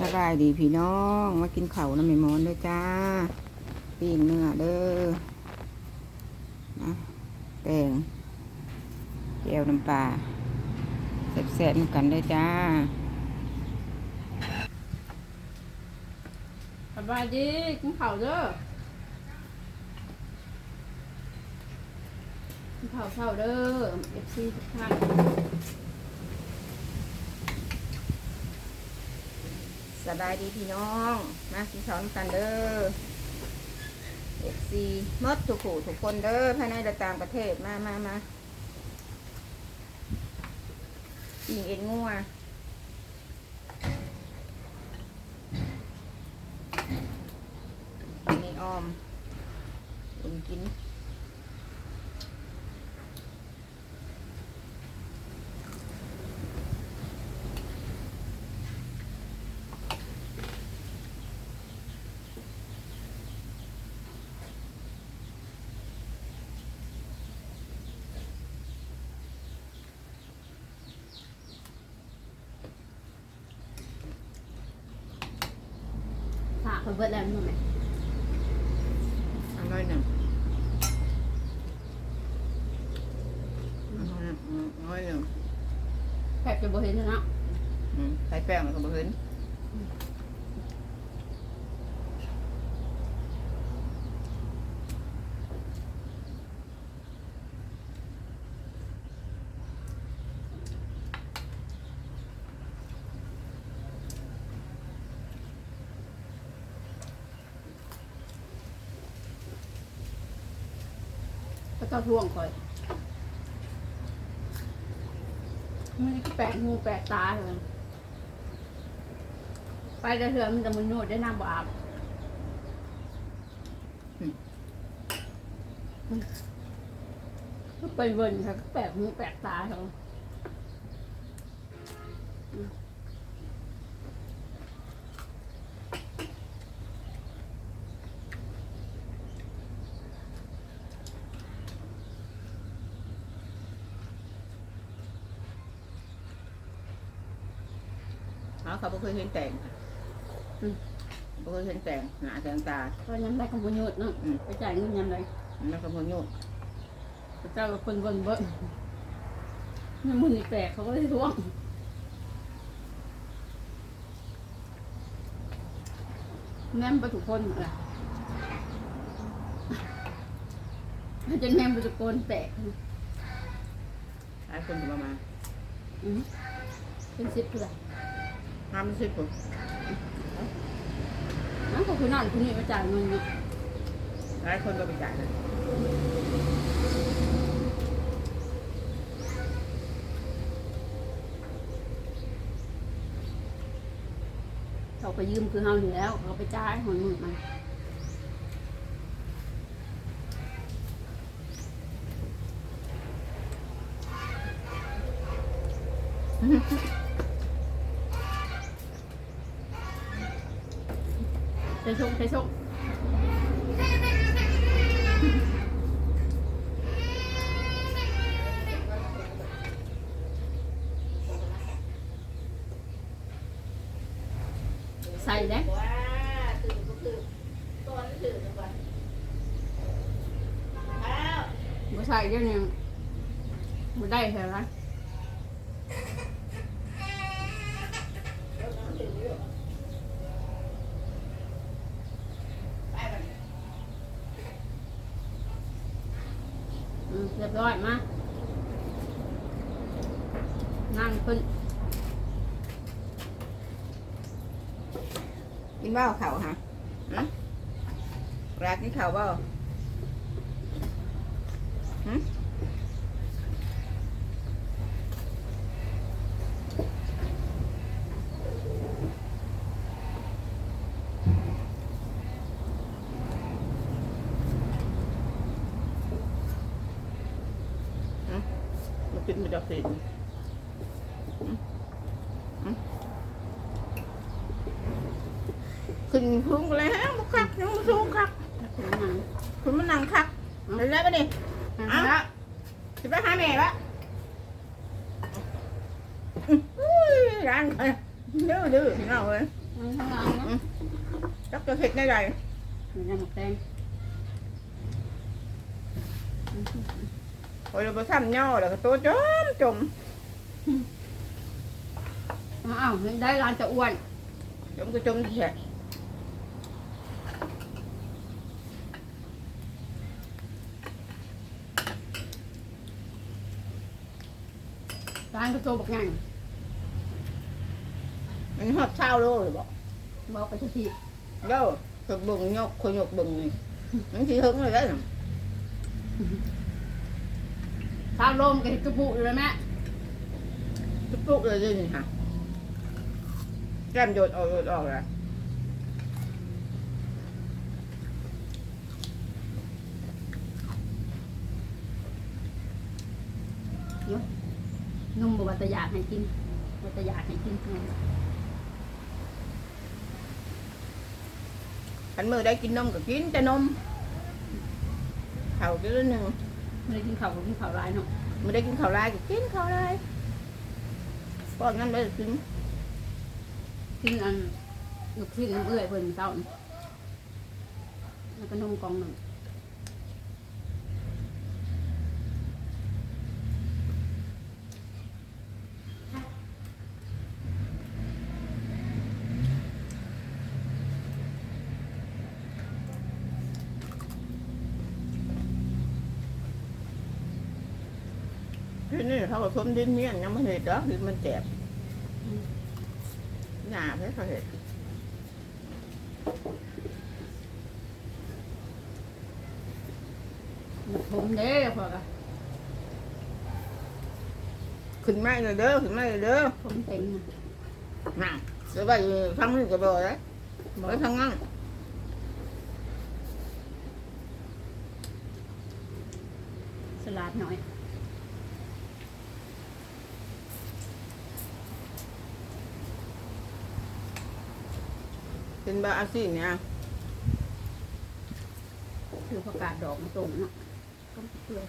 สบายดีพี่น้องมากินเขาน้ำไม่มอนเด้อจ้าปีนเนื้อเด้อนะแตงแก้วน้ำปลาแซ่บๆกันเด้อจ้าสบายดีกินเข้าเด้อกินข้าเช้าเด้อเอฟซีทุกท่าน สบายดีพี่น้อง มากินข้าวนำกันเด้อเอฟซีมดทุกผู้ทุกคนเด้อภายในและต่างประเทศมามามายิงเอ็นงัวนนี่ออมอุ่นกิน เบิดแล้วมั้งไหมอร่อยหนึ่งอร่อยหนึ่งแทบจะบ่เห็นแล้วเนาะอืมใส่แป้งแล้วก็บะเห็น ก็ต้องท่วงคอยมันก็แปลกหูแปลกตาเลยไปแต่เถื่อมันจะมันโนดได้น้ำบอาบก็ไปเวินค่ะก็แปลกหูแปลกตาเขา เขาเขาบ่เคยเห็นแต่งค่ะอืม บ่เคยเห็นแต่งหน้าแต่งตาก็ยำได้ของมันโนดเนาะอืม ไปจ่ายเงินยำได้แล้วก็บ่โยกพระเจ้าก็คนเบิ่งเบิ่งนี่มันนี่แปลกเขาก็เลยท่วงแนมไปทุกคนอะไรถ้าจะแนมไปทุกคนแปลกหลายคนก็มาอืมเป็นสิบเท่าไหร่ ห้ามสิบคนนั่นก็คือนั่นคือนี่มาจ่ายเงินเนาะหลายคนก็ไปจ่ายนะเขาไปยืมคือเฮาอยู่แล้วเขาไปจ่ายหอนมือมัน ใส่ชงใส่ชงใส่ได้ว้าตื่นก็ตื่นตอนตื่นก่อนอ้าวบ่ใส่เดี๋ยวนี้บ่ได้ใช่ไหม ไปบัดนี้ อืม เรียบร้อยมานั่งขึ้นกินเบ้าเข่าฮะฮะรักกินข้าเบ้า มากินมาจากสิขึ้นพุ่งแล้วมาคักยังมาสูงคักนั่งคุณมันนั่งคักเดี๋ยวแล้วไปดินั่งเอ้าแล้วจะไปหาแม่วะอุ้ยร้านเลยดื้อดื้อพี่น้องเอ้ยอมันข้างหลังเนาะจักจะเห็ดในไรมันยังหมกแดง พอเราไปทำย่อแล้วก็ตัวจมจมอ้าวได้ร้านจะอ้วนจมก็จมแฉะร้านก็โตบักไงมันหอดเช้าโลเลยบอกบอกไปสักทีเด้อ cực bừng nhọc khôi nhọc bừng này những chị hứng rồi đấy ข้าวลมกับเห็ดกระปุกเลยแม่ chút chút rồi gì hả kem dột ồ dột ồ rồi นุ่มบอกว่าแตะอยากให้กินว่าแตะอยากให้กิน thành mưa đây kinh nông cả kín cho nông khẩu cái đó nè ไม่ได้กินข้าวกินข้าวร้ายเนาะไม่ได้กินข้าวร้ายก็กินข้าวร้ายพอนนั้นไม่ด้กินกินอันลูกชิ้นเอื่อยเพื่อนเต้าแล้วก็นมกองหนึ่ง่นี่เขาผสมดินเมียนยังไม่เห็ดดอกดินมันเจ็บหนาแค่เขาเห็ดผมเด้อพอกะขึ้นไม่เลยเด้อขึ้นไม่เลยเด้อผมเต็งน่ะสบายทั้งนี้ก็บอกเลยบอกทั้งนั้นสลัดหน่อย trên ba axi nha คือประกาศดอกมาตรงเนาะก็เพื่อ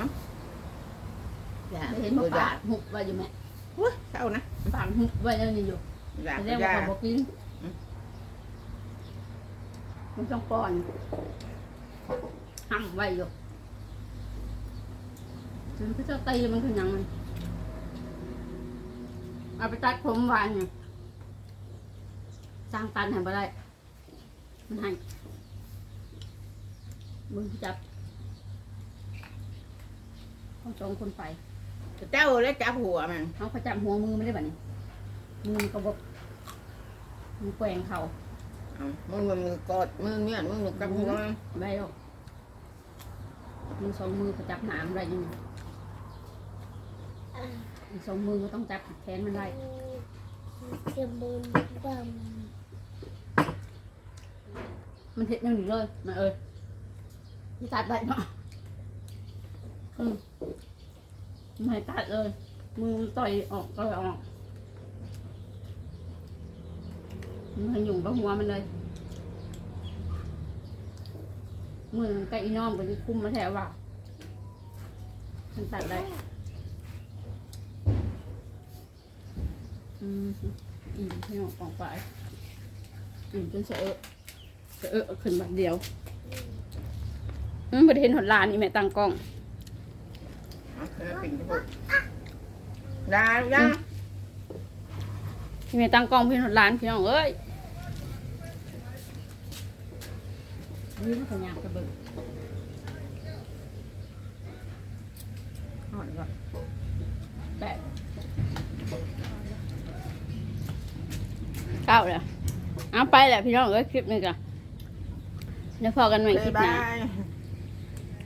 áo dạ ได้เห็นมา vừa ปาด dạ หุบไว้อยู่ไหม Ui, sao nè ปาดหุบไว้แล้วนี่อยู่ dạ แต่ vừa แล้วว่า dạ เขาบอกกินอืมมันต้องป้อนห้ำไว้อยู่มันก็จะตีมันคือหยังมัน เอาไปตัดผมวานไงสร้างตันให้บ่ได้ มันให้มึงจับต้องสองคนไป cháu lấy chả hùa mà เขาเขาจับหัวมือไม่ได้แบบนี้มือมันกระบอกมือแกว่งเขา Ờ, mưa mưa mưa cột mưa miệng mưa mưa cặp hùa ใบออกมือสองมือเขาจับหนามอะไรอย่างนี้ อีกสองมือก็ต้องจับแขนมันได้จะมุนดมันเห็ดอยังนี้เลยมาเอ้ยไม่ตัดได้เนาะอืมไม่ตัดเลย มือต่อยออกต่อยออกมันหยุ่งกับหัวมันเลย มือไก่อีน้อมก็จะคุมมาแถวว่ามันตัดได้ อืมอิ่มที่ออกออกไปอิ่มจนเสอะเสอะขึ้นแบบเดียวอืมประเทศหดลานนี่แม่ตังกล้อง Ờ, nó phình cái hụt. ra ra ที่แม่ตังกล้องเพี่นหดลานพี่น้องเอ้ยนี่มันขยากกระเบิด Hỏi rồi. แปะ เก้าเลยเอาไปแหละพี่น้องเอ้ยคลิปนี้จ้ะแล้วพอกันใหม่คลิปหน้า